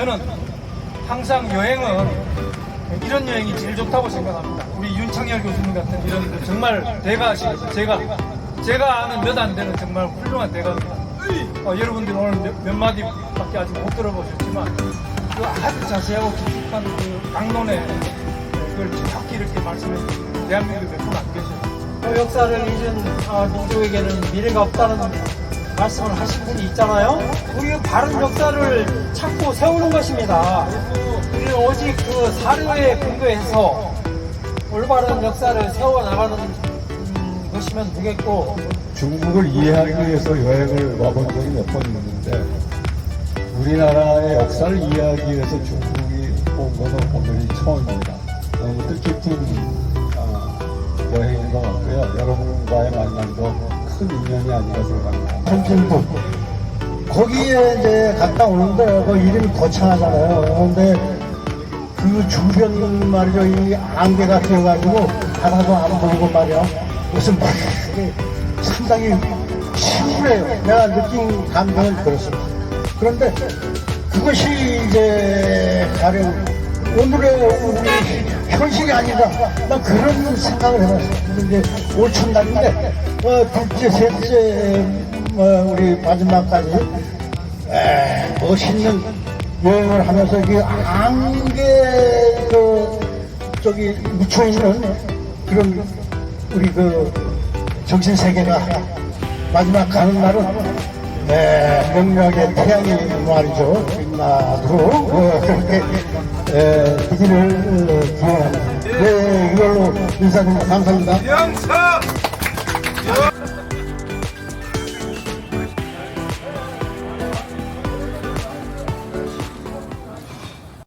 저는 항상 여행은 이런 여행이 제일 좋다고 생각합니다. 우리 윤창열 교수님 같은 이런 분 정말 대가시고 제가 제가 아는 몇 안 되는 정말 훌륭한 대가입니다. 어, 여러분들 오늘 몇, 몇 마디밖에 아직 못 들어보셨지만 그 아주 자세하고 깊숙한 그 강론에 그걸 정확히 이렇게 말씀해 주시는 대한민국에 몇분 안 계셔요. 그 역사를 잊은 아, 민족에게는 미래가 없다는 말씀을 하신 분이 있잖아요. 우리 바른 역사를 찾고 세우는 것입니다. 우리는 오직 그 사료에 근거해서 올바른 역사를 세워나가는 음, 것이면 되겠고 중국을 이해하기 위해서 여행을 와본 적이 몇 번 있는데 우리나라의 역사를 이해하기 위해서 중국이 온 것은 오늘이 처음입니다. 너무 뜻깊은 아, 여행인 것 같고요. 여러분과의 만남도 큰 인연이 아닌가 생각합니다. 전진북 거기에 이제 갔다 오는데 그 이름이 거창하잖아요. 근데 그 주변 말이죠 이 안개가 끼어가지고 바다도 안 보이고 말이야 무슨 막 이게 상당히 시원해요. 내가 느낀 감정은 그렇습니다. 그런데 그것이 이제 가령 오늘의 우리 현실이 아닌가 나 그런 생각을 해봤어요. 근데 이제 올천날인데 어, 둘째, 셋째 뭐 우리 마지막까지 에, 멋있는 여행을 하면서 이 안개 그 저기 묻혀 있는 그런 우리 그 정신 세계가 마지막 가는 날은 에, 명료하게 태양이 말이죠 빛나도록 어, 그렇게 에, 기기를 어, 기원합니다. 네, 이걸로 인사드립니다. 감사합니다. 영상